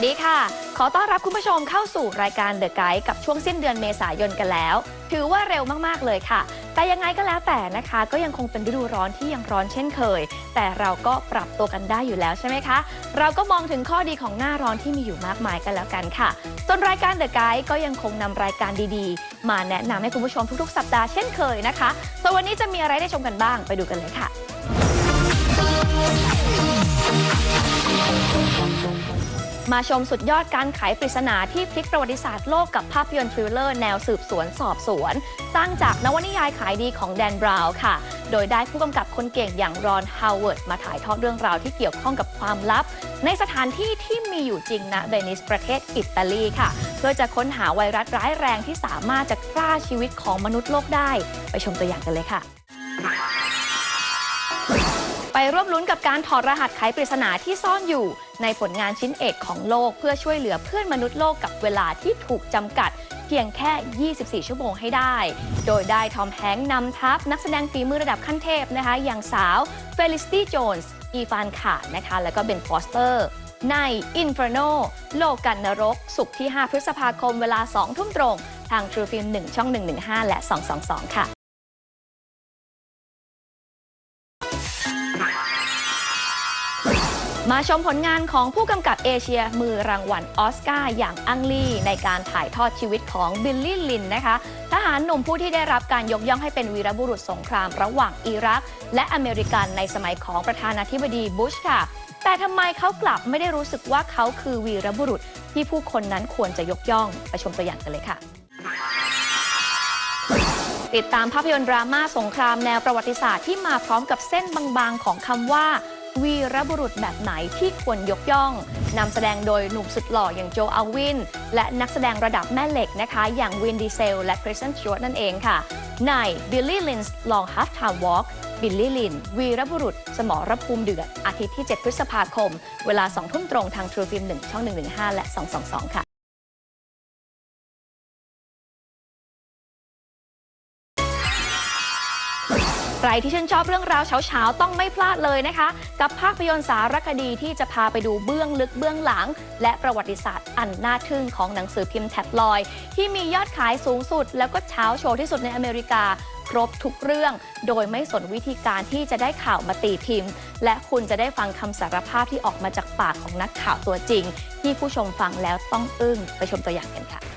สวัสดีค่ะ ขอต้อนรับคุณผู้ชมเข้าสู่รายการ The Guide กับช่วงสิ้นเดือนเมษายนกันแล้ว ถือว่าเร็วมากๆเลยค่ะ แต่ยังไงก็แล้วแต่นะคะ ก็ยังคงเป็นฤดูร้อนที่ยังร้อนเช่นเคย แต่เราก็ปรับตัวกันได้อยู่แล้วใช่ไหมคะ เราก็มองถึงข้อดีของหน้าร้อนที่มีอยู่มากมายกันแล้วกันค่ะส่วนรายการ The Guide ก็ยังคงนำรายการดีๆ มาแนะนำให้คุณผู้ชมทุกๆ สัปดาห์เช่นเคยนะคะส่วนวันนี้จะมีอะไรได้ชมกันบ้างไปดูกันเลยค่ะ มาชมสุดยอดการไขปริศนาที่พลิกประวัติศาสตร์โลกกับภาพยนตร์ทริลเลอร์แนวสืบสวนสอบสวน สร้างจากนวนิยายขายดีของแดนบราวน์ค่ะ โดยได้ผู้กำกับคนเก่งอย่างรอนฮาวเวิร์ดมาถ่ายทอดเรื่องราวที่เกี่ยวข้องกับความลับ ในสถานที่ที่มีอยู่จริงณเวนิสประเทศอิตาลีค่ะ เพื่อจะค้นหาไวรัสร้ายแรงที่สามารถจะฆ่าชีวิตของมนุษย์โลกได้ ไปชมตัวอย่างกันเลยค่ะ ไปร่วมลุ้นกับการถอดรหัสไขปริศนาที่ซ่อนอยู่ ในผลงานชิ้นเอกของโลก เพื่อช่วยเหลือเพื่อนมนุษย์โลกกับเวลาที่ถูกจำกัด เพียงแค่ 24 ชั่วโมงให้ได้ โดยได้ทอมแฮงค์นำทัพนักแสดงฝีมือระดับขั้นเทพนะคะ อย่างสาวเฟลิสตี้โจนส์อีฟานขาดนะคะ แล้วก็เบนฟอสเตอร์ใน Inferno โลกกันนรก สุขที่ 5 พฤษภาคมเวลา 2 ทุ่มตรง ทาง True Film 1 ช่อง 115 และ 222 ค่ะ มาชมผลงานของผู้กำกับเอเชียมือรางวัลออสการ์อย่างอังลี่ ในการถ่ายทอดชีวิตของบิลลี่ลินนะคะ ทหารหนุ่มผู้ที่ได้รับการยกย่องให้เป็นวีรบุรุษสงครามระหว่างอิรัก และอเมริกันในสมัยของประธานาธิบดีบุชค่ะ แต่ทำไมเขากลับไม่ได้รู้สึกว่าเขาคือวีรบุรุษที่ผู้คนนั้นควรจะยกย่อง ไปชมตัวอย่างกันเลยค่ะติดตามภาพยนตร์ดราม่าสงครามแนวประวัติศาสตร์ที่มาพร้อมกับเส้นบางๆ ของคำว่า วีรบุรุษแบบไหนที่ควรยกย่องนำแสดงโดยหนุ่มสุดหล่ออย่างโจอาวิน และนักแสดงระดับแม่เหล็กนะคะ อย่างวินดีเซล และคริสตันช w ว r t นั่นเองค่ะ ใน Billy Lynn's Long Half Time Walk บิลลี่ลิน วีรบุรุษ สมรภูมิเดือด อาทิตย์ที่ 7 พฤษภาคม เวลา 2 ทุ่มตรงทาง True Film 1 ช่อง 115 และ 222 ค่ะ ใครที่ชื่นชอบเรื่องราวเฉาๆ ต้องไม่พลาดเลยนะคะ กับภาพยนตร์สารคดีที่จะพาไปดูเบื้องลึกเบื้องหลัง และประวัติศาสตร์อันน่าทึ่งของหนังสือพิมพ์แท็บลอยด์ที่มียอดขายสูงสุด แล้วก็เช้าโชว์ที่สุดในอเมริกา ครบทุกเรื่อง โดยไม่สนวิธีการที่จะได้ข่าวมาตีพิมพ์ และคุณจะได้ฟังคำสารภาพที่ออกมาจากปากของนักข่าวตัวจริง ที่ผู้ชมฟังแล้วต้องอึ้งไปชมตัวอย่างกันค่ะ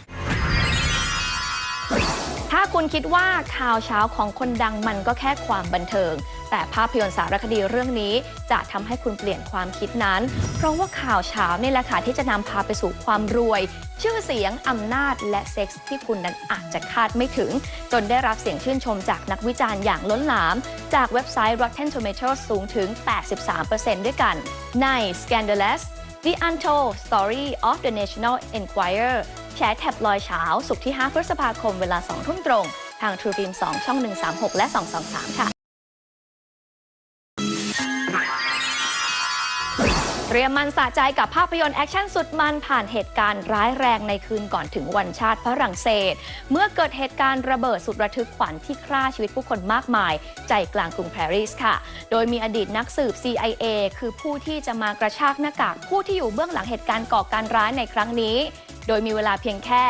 คุณคิดว่าข่าวเช้าของคนดังมันก็แค่ความบันเทิง แต่ภาพยนตร์สารคดีเรื่องนี้จะทำให้คุณเปลี่ยนความคิดนั้น เพราะว่าข่าวเช้านี่แหละค่ะที่จะนำพาไปสู่ความรวย ชื่อเสียงอำนาจและเซ็กส์ที่คุณนั้นอาจจะคาดไม่ถึง จนได้รับเสียงชื่นชมจากนักวิจารณ์อย่างล้นหลาม จากเว็บไซต์ Rotten Tomatoes สูงถึง 83%ด้วยกันใน Scandalous The Untold Story of the National Enquirer แชร์แท็บลอยเช้า สุขที่ 5 พฤษภาคมเวลา 2 ทุ่มตรง ทาง True Film 2ช่อง 136 และ 223 ค่ะ เตรียมมันสะใจกับภาพยนตร์แอคชั่นสุดมันผ่านเหตุการณ์ร้ายแรงในคืนก่อนถึงวันชาติฝรั่งเศส เมื่อเกิดเหตุการณ์ระเบิดสุดระทึกขวัญที่ฆ่าชีวิตผู้คนมากมาย ใจกลางกรุงปารีสค่ะ โดยมีอดีตนักสืบ CIA คือผู้ที่จะมากระชากหน้ากากผู้ที่อยู่เบื้องหลังเหตุการณ์ก่อการร้ายในครั้งนี้ โดยมีเวลาเพียงแค่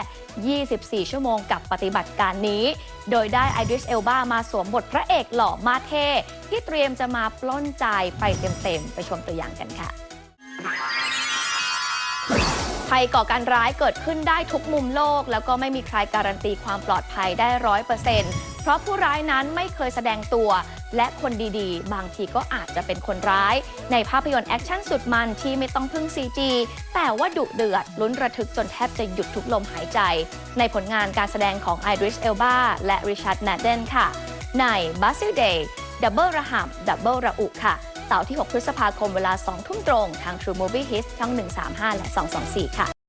24 ชั่วโมงกับปฏิบัติการนี้ โดยได้ไอดริสเอลบามาสวมบทพระเอกหล่อมาเท่ที่เตรียมจะมาปล้นใจไปเต็มๆ ไปชมตัวอย่างกันค่ะภัยก่อการร้ายเกิดขึ้นได้ทุกมุมโลก แล้วก็ไม่มีใครการันตีความปลอดภัยได้ร้อยเปอร์เซ็นต์เพราะผู้ร้ายนั้นไม่เคยแสดงตัว และคนดีๆ บางทีก็อาจจะเป็นคนร้าย ในภาพยนตร์แอคชั่นสุดมันที่ไม่ต้องพึ่ง CG แต่ว่าดุเดือดลุ้นระทึกจนแทบจะหยุดทุกลมหายใจ ในผลงานการแสดงของไอริสเอลบาและริชาร์ดแมดเดนค่ะ ใน b a s i l Day ดับเบิลระห่ำดับเบิลระอุค่ะเสาร์ที่ 6 พฤษภาคมเวลา 2 ทุ่มตรง ทาง True Movie Hits ช่อง 135 และ 224 ค่ะ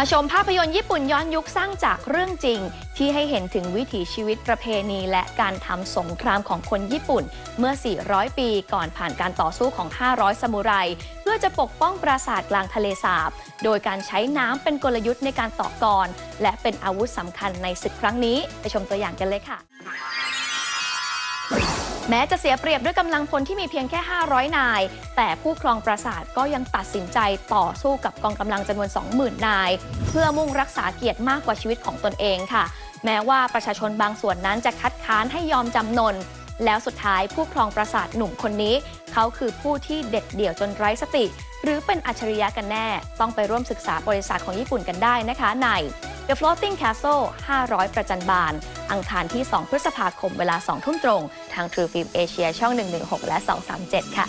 มาชมภาพยนตร์ญี่ปุ่นย้อนยุคสร้างจากเรื่องจริง ที่ให้เห็นถึงวิถีชีวิตประเพณีและการทำสงครามของคนญี่ปุ่น เมื่อ 400 ปีก่อนผ่านการต่อสู้ของ 500สมุไร เพื่อจะปกป้องปราสาทกลางทะเลสาบ โดยการใช้น้ำเป็นกลยุทธ์ในการต่อกรและเป็นอาวุธสำคัญในศึกครั้งนี้ ไปชมตัวอย่างกันเลยค่ะ แม้จะเสียเปรียบด้วยกำลังพลที่มีเพียงแค่ 500 นาย แต่ผู้ครองปราสาทก็ยังตัดสินใจต่อสู้กับกองกำลังจำนวน 20,000 นาย เพื่อมุ่งรักษาเกียรติมากกว่าชีวิตของตนเองค่ะ แม้ว่าประชาชนบางส่วนนั้นจะคัดค้านให้ยอมจำนน แล้วสุดท้ายผู้ครองปราสาทหนุ่มคนนี้ เขาคือผู้ที่เด็ดเดี่ยวจนไร้สติ หรือเป็นอัจฉริยะกันแน่ ต้องไปร่วมศึกษาบริษัทของญี่ปุ่นกันได้นะคะใน The Floating Castle 500 ประจันบาน อังคารที่ 2 พฤษภาคมเวลา 2 ทุ่มตรง ทาง True Film Asia ช่อง 116 และ 237 ค่ะ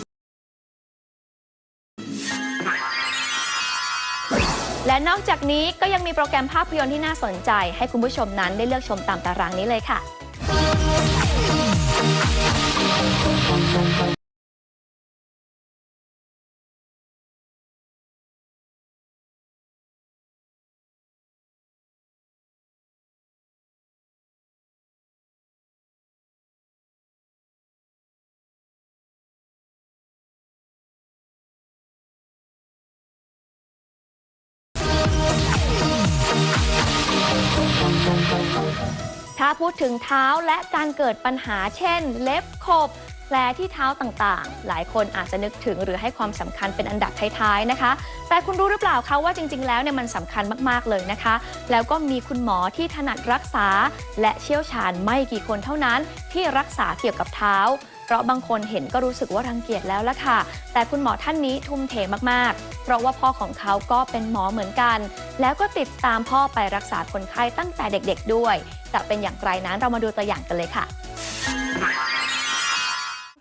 และนอกจากนี้ก็ยังมีโปรแกรมภาพยนตร์ที่น่าสนใจ ให้คุณผู้ชมนั้นได้เลือกชมตามตารางนี้เลยค่ะ ถ้าพูดถึงเท้าและการเกิดปัญหาเช่น เล็บขบแผลที่เท้าต่างๆ หลายคนอาจจะนึกถึงหรือให้ความสำคัญเป็นอันดับท้ายๆนะคะ แต่คุณรู้หรือเปล่าคะว่าจริง ๆ แล้วเนี่ยมันสำคัญมากๆเลยนะคะ แล้วก็มีคุณหมอที่ถนัดรักษา และเชี่ยวชาญไม่กี่คนเท่านั้นที่รักษาเกี่ยวกับเท้า เพราะบางคนเห็นก็รู้สึกว่ารังเกียจแล้วละค่ะ แต่คุณหมอท่านนี้ทุ่มเทมากๆ เพราะว่าพ่อของเขาก็เป็นหมอเหมือนกัน แล้วก็ติดตามพ่อไปรักษาคนไข้ตั้งแต่เด็กๆด้วย จะเป็นอย่างไรนั้นเรามาดูตัวอย่างกันเลยค่ะ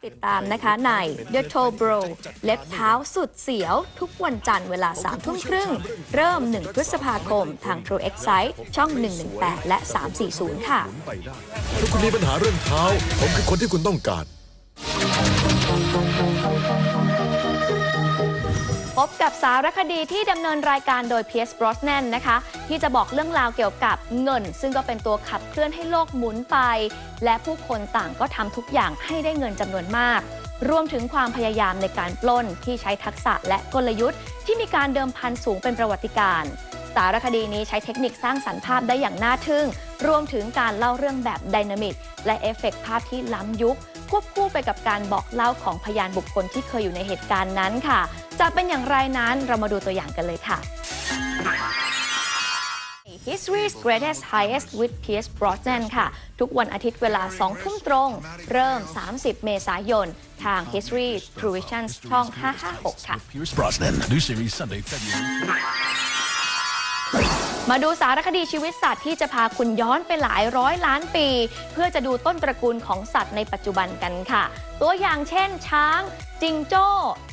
ติดตามนะคะใน The t o Bro เล็บเท้าสุดเสียว ทุกวันจันทร์เวลา3ทุ่มครึ่ง เริ่ม 1 พฤษภาคม ทาง True Excite ช่อง 118 และ 340 ค่ะไปได้ถ้าคุณมีปัญหาเรื่องเท้า ผมคือคนที่คุณต้องการ พบกับสารคดีที่ดำเนินรายการโดย Pierce Brosnan นะคะ ที่จะบอกเรื่องราวเกี่ยวกับเงิน ซึ่งก็เป็นตัวขับเคลื่อนให้โลกหมุนไป และผู้คนต่างก็ทำทุกอย่างให้ได้เงินจำนวนมาก รวมถึงความพยายามในการปล้นที่ใช้ทักษะและกลยุทธ์ ที่มีการเดิมพันสูงเป็นประวัติการณ์สารคดีนี้ใช้เทคนิคสร้างสรรค์ภาพได้อย่างน่าทึ่ง รวมถึงการเล่าเรื่องแบบไดนามิกและเอฟเฟกต์ภาพที่ล้ำยุค ควบคู่ไปกับการบอกเล่าของพยานบุคคลที่เคยอยู่ในเหตุการณ์นั้นค่ะ จะเป็นอย่างไรนั้นเรามาดูตัวอย่างกันเลยค่ะ History's Greatest Highest with Pierce Brosnan ค่ะ ทุกวันอาทิตย์เวลา 2 ทุ่มตรง เริ่ม 30 เมษายน ทาง History True Vision ช่อง 556 ค่ะ Pierce Brosnan. New series Sunday, February. มาดูสารคดีชีวิตสัตว์ที่จะพาคุณย้อนไปหลายร้อยล้านปี เพื่อจะดูต้นตระกูลของสัตว์ในปัจจุบันกันค่ะ ตัวอย่างเช่น ช้าง จิงโจ้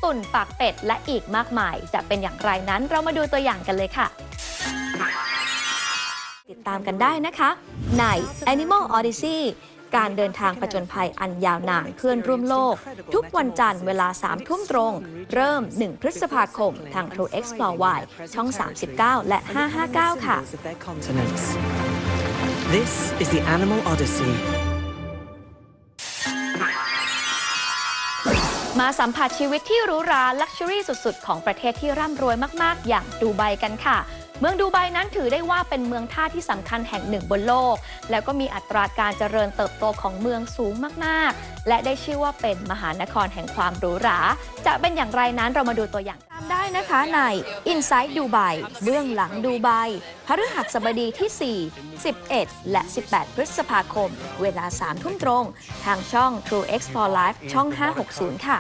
ตุ่นปากเป็ด และอีกมากมาย จะเป็นอย่างไรนั้นเรามาดูตัวอย่างกันเลยค่ะ ติดตามกันได้นะคะ ใน Animal Odyssey การเดินทางผจญภัยอันยาวนานเพื่อนร่วมโลก ทุกวันจันทร์เวลา 3 ทุ่มตรง เริ่ม 1 พฤษภาคม ทาง True Explore Y ช่อง 39 และ 559 ค่ะ of their continents. This is the Animal Odyssey. มาสัมผัสชีวิตที่หรูหราลักชัวรี่สุด ๆ ของประเทศที่ร่ำรวยมาก ๆ อย่างดูไบกันค่ะ เมืองดูไบนั้นถือได้ว่าเป็นเมืองท่าที่สำคัญแห่งหนึ่งบนโลก แล้วก็มีอัตราการเจริญเติบโตของเมืองสูงมาก ๆ และได้ชื่อว่าเป็นมหานครแห่งความหรูหรา จะเป็นอย่างไรนั้นเรามาดูตัวอย่างตามได้นะคะใน Inside Dubai เบื้องหลังดูไบพฤหัสบดีที่ 4 11 และ 18 พฤษภาคม เวลา 3 ทุ่มตรง ทางช่อง True Explore Live ช่อง 560 ค่ะ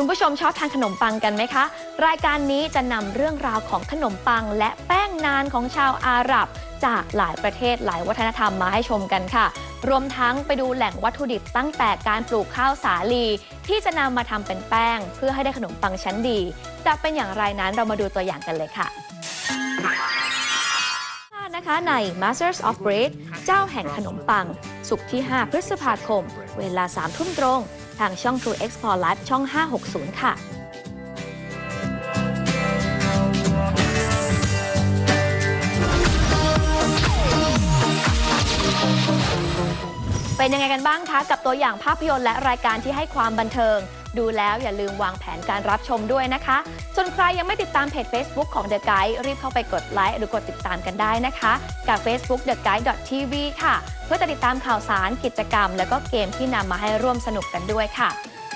คุณผู้ชมชอบทานขนมปังกันไหมคะ รายการนี้จะนำเรื่องราวของขนมปัง และแป้งนานของชาวอาหรับ จากหลายประเทศหลายวัฒนธรรมมาให้ชมกันค่ะ รวมทั้งไปดูแหล่งวัตถุดิบตั้งแต่การปลูกข้าวสาลี ที่จะนำมาทำเป็นแป้ง เพื่อให้ได้ขนมปังชั้นดี จะเป็นอย่างไรนั้นเรามาดูตัวอย่างกันเลยค่ะนะคะใน Masters of Bread เจ้าแห่งขนมปัง สุกร์ที่ 5 พฤษภาคม เวลา 3 ทุ่มตรง ทางช่อง True Explore Live ช่อง 560 ค่ะเป็นยังไงกันบ้างคะ กับตัวอย่างภาพยนตร์และรายการที่ให้ความบันเทิง ดูแล้วอย่าลืมวางแผนการรับชมด้วยนะคะ ส่วนใครยังไม่ติดตามเพจ Facebook ของ The Guide รีบเข้าไปกดไลค์หรือกดติดตามกันได้นะคะ กับ Facebook The Guide TV ค่ะ เพื่อจะติดตามข่าวสารกิจกรรม และก็เกมที่นำมาให้ร่วมสนุกกันด้วยค่ะ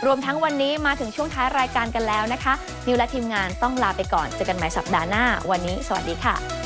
รวมทั้งวันนี้มาถึงช่วงท้ายรายการกันแล้วนะคะ นิวและทีมงานต้องลาไปก่อนเจอกันใหม่สัปดาห์หน้า วันนี้ สวัสดีค่ะ